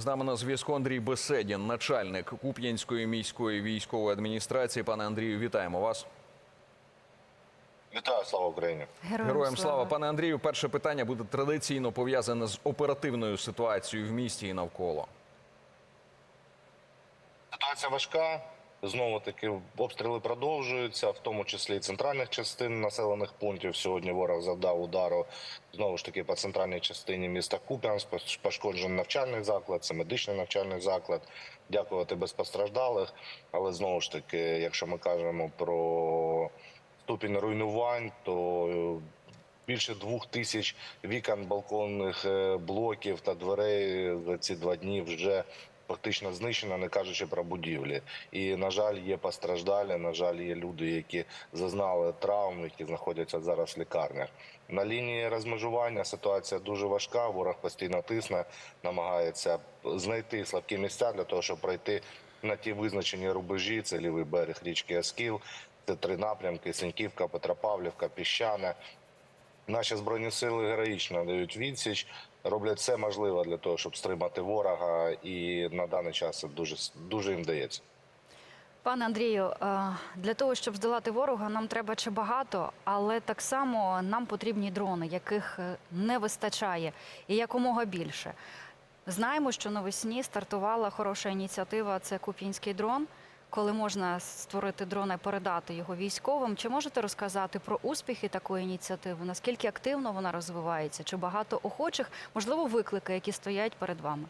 З нами на зв'язку Андрій Беседін, начальник Куп'янської міської військової адміністрації. Пане Андрію, вітаємо вас. Вітаю, слава Україні. Героям слава. Пане Андрію, перше питання буде традиційно пов'язане з оперативною ситуацією в місті і навколо. Ситуація важка. Знову таки обстріли продовжуються, в тому числі і центральних частин населених пунктів. Сьогодні ворог завдав удару знову ж таки по центральній частині міста Куп'янськ. Пошкоджений навчальний заклад, це медичний навчальний заклад. Дякувати без постраждалих. Але знову ж таки, якщо ми кажемо про ступінь руйнувань, то е, більше двох тисяч вікон, балконних е, блоків та дверей за ці два дні вже фактично знищено, не кажучи про будівлі. І на жаль, є постраждалі. На жаль, є люди, які зазнали травм, які знаходяться зараз в лікарнях. На лінії розмежування ситуація дуже важка. Ворог постійно тисне, намагається знайти слабкі місця для того, щоб пройти на ті визначені рубежі. Це лівий берег річки Аскіл. Це три напрямки: Синьківка, Петропавлівка, Піщане. Наші збройні сили героїчно дають відсіч, роблять все можливе для того, щоб стримати ворога, і на даний час це дуже дуже їм вдається. Пане Андрію, е, для того, щоб здолати ворога, нам треба чи багато, але так само нам потрібні дрони, яких е, не вистачає, і якомога більше. Знаємо, що навесні стартувала хороша ініціатива. Це Куп'янський дрон, коли можна створити дрон і передати його військовим. Чи можете розказати про успіхи такої ініціативи? Наскільки активно вона розвивається? Чи багато охочих? Можливо, виклики, які стоять перед вами?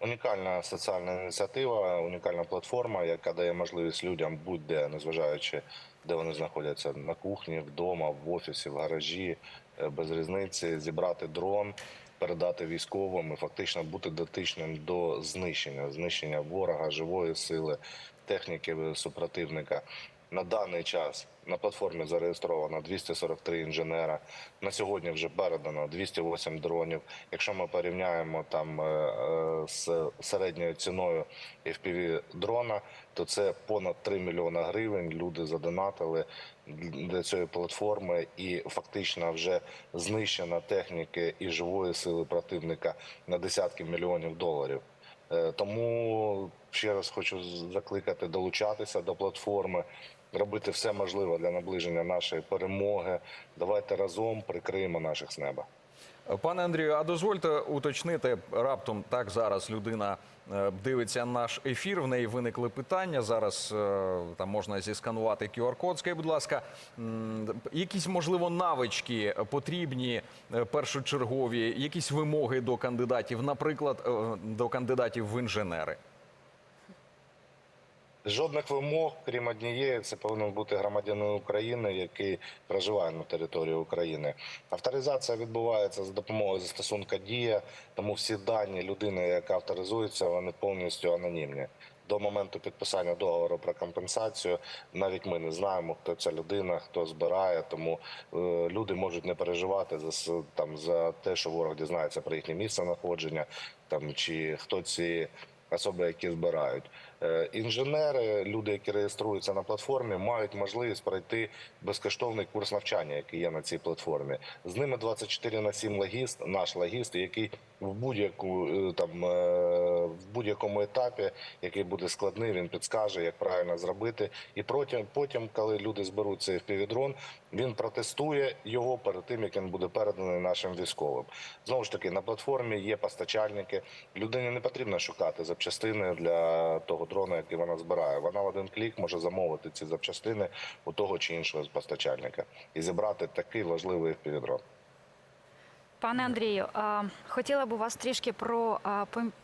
Унікальна соціальна ініціатива, унікальна платформа, яка дає можливість людям будь-де, незважаючи де вони знаходяться на кухні, вдома, в офісі, в гаражі, е, без різниці, зібрати дрон, передати військовим і фактично бути дотичним до знищення, знищення ворога, живої сили, техніки супротивника. На даний час на платформі зареєстровано 243 інженера. На сьогодні вже передано 208 дронів. Якщо ми порівняємо там е, е, з середньою ціною FPV дрона, то це понад 3 мільйона гривень. Люди задонатили для цієї платформи, і фактично вже знищена техніки і живої сили противника на десятки мільйонів доларів. Е, Тому ще раз хочу закликати долучатися до платформи, робити все можливе для наближення нашої перемоги. Давайте разом прикриємо наших з неба. Пане Андрію, а дозвольте уточнити раптом так зараз людина е, дивиться наш ефір. В неї виникли питання. Зараз е, там можна зісканувати QR-код. Скажіть, будь ласка, якісь можливо навички потрібні е, першочергові, якісь вимоги до кандидатів, наприклад, до кандидатів в інженери. Жодних вимог, крім однієї, це повинен бути громадянин України, який проживає на території України. Авторизація відбувається за допомогою застосунка Дія, тому всі дані людини, яка авторизується, вони повністю анонімні. До моменту підписання договору про компенсацію навіть ми не знаємо, хто ця людина, хто збирає. Тому е, люди можуть не переживати за там за те, що ворог дізнається про їхнє місце знаходження, там чи хто ці особи, які збирають. Е, Інженери, люди, які реєструються на платформі, мають можливість пройти безкоштовний курс навчання, який є на цій платформі. З ними 24 на 7 логіст, наш логіст, який в будь-яку е, там е, в будь-якому етапі, який буде складний, він підскаже, як правильно зробити. І потім, потім, коли люди зберуть цей впівдрон, він протестує його перед тим, як він буде переданий нашим військовим. Знову ж таки, на платформі є постачальники. Людині не потрібно шукати запчастини для того дрона, який вона збирає. Вона в один клік може замовити ці запчастини у того чи іншого постачальника і зібрати такий важливий впівдрон. Пане Андрію, хотіла б у вас трішки про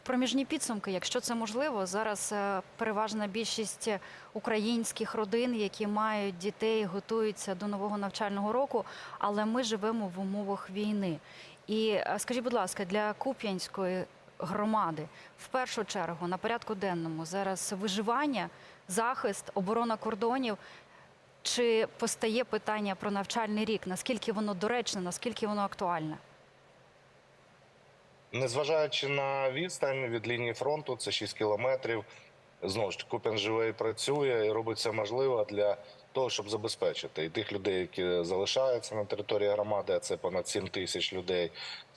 проміжні підсумки, якщо це можливо. Зараз е, переважна більшість українських родин, які мають дітей, готуються до нового навчального року, але ми живемо в умовах війни. І е, скажіть, будь ласка, для Куп'янської громади в першу чергу на порядку денному зараз виживання, захист, оборона кордонів. Чи постає питання про навчальний рік? Наскільки воно доречне, наскільки воно актуальне? Незважаючи на відстань від лінії фронту, це 6 кілометрів. Знову ж Куп'ян живе і працює і робить все можливе для того, щоб забезпечити і тих людей, які залишаються на території громади, а це понад 7 тисяч людей,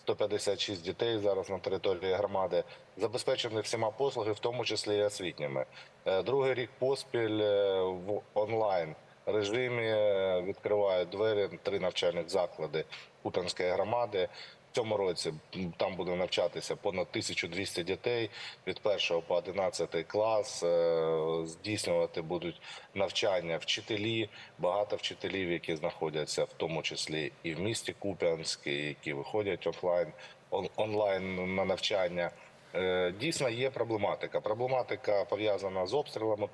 156 дітей зараз на території громади, забезпечені всіма послуги, в тому числі і освітніми. Е, Другий рік поспіль е, в онлайн режимі е, відкривають двері три навчальних заклади Куп'янської громади. Цьому році там буде навчатися понад 1200 дітей від 1 по 11 клас. Е, Здійснювати будуть навчання вчителі, багато вчителів, які знаходяться в тому числі і в місті Куп'янськ, які виходять офлайн он- онлайн на навчання. Е, Дійсно є проблематика. Проблематика пов'язана з обстрілами,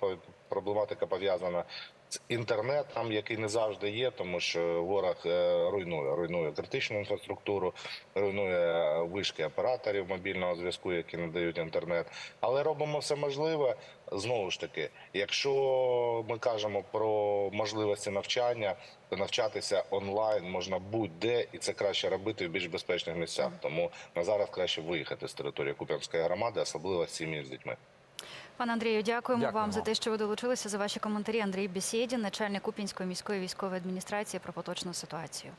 проблематика пов'язана з інтернетом, який не завжди є, тому що ворог е, руйнує, руйнує критичну інфраструктуру, руйнує вишки операторів мобільного зв'язку, які надають інтернет. Але робимо все можливе. Знову ж таки, якщо ми кажемо про можливості навчання, то навчатися онлайн можна будь-де, і це краще робити в більш безпечних місцях. Тому на зараз краще виїхати з території Куп'янської громади, особливо з сім'ї з дітьми. Пане Андрію, дякуємо, Дякуємо. вам за те, що ви долучилися за ваші коментарі. Андрій Бесєдін, начальник Купінської міської військової адміністрації про поточну ситуацію.